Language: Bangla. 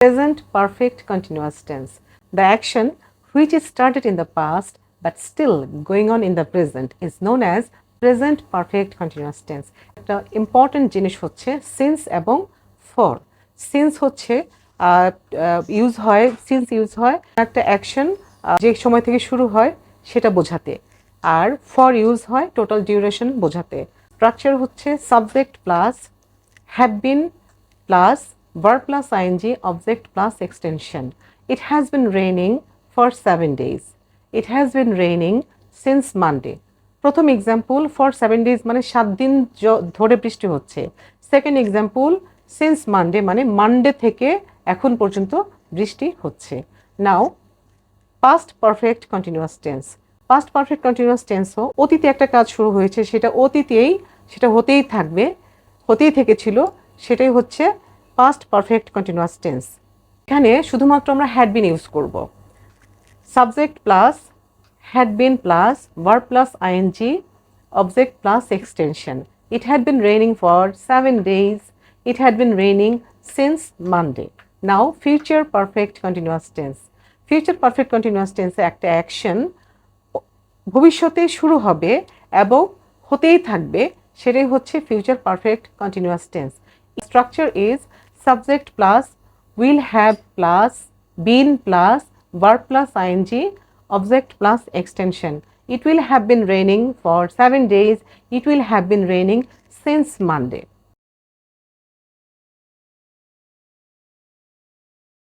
Present perfect continuous tense. The action which is started in the past but still going on in the present is known as present perfect continuous tense. একটা ইম্পর্টেন্ট জিনিস হচ্ছে সিন্স এবং ফর সিন্স হচ্ছে ইউজ হয় সিন্স ইউজ হয় একটা অ্যাকশন যে সময় থেকে শুরু হয় সেটা বোঝাতে আর ফর ইউজ হয় টোটাল ডিউরেশন বোঝাতে স্ট্রাকচার হচ্ছে subject plus have been plus verb plus ing, object plus extension. It has been raining for seven days. It has been raining since Monday. প্রথম এক্সাম্পল ফর সেভেন ডেজ মানে সাত দিন ধরে বৃষ্টি হচ্ছে সেকেন্ড এক্সাম্পল সিন্স মানডে মানে মানডে থেকে এখন পর্যন্ত বৃষ্টি হচ্ছে now past perfect continuous tense past perfect continuous টেন্সও অতীতে একটা কাজ শুরু হয়েছে সেটা অতীতেই, সেটা হতেই থাকবে, হতেই থেকেছিল, সেটাই হচ্ছে পাস্ট পারফেক্ট কন্টিনিউয়াস টেন্স এখানে শুধুমাত্র আমরা হ্যাড বিন ইউজ করব subject plus had been plus verb plus ing object plus extension it had been raining for 7 days it had been raining since monday now future perfect continuous tense future perfect continuous tense এ একটা অ্যাকশন ভবিষ্যতে শুরু হবে এবং হতেই থাকবে সেটাই হচ্ছে future perfect continuous tense structure is subject plus, will have plus, been plus, verb plus ing, object plus extension. It will have been raining for 7 days. It will have been raining since Monday.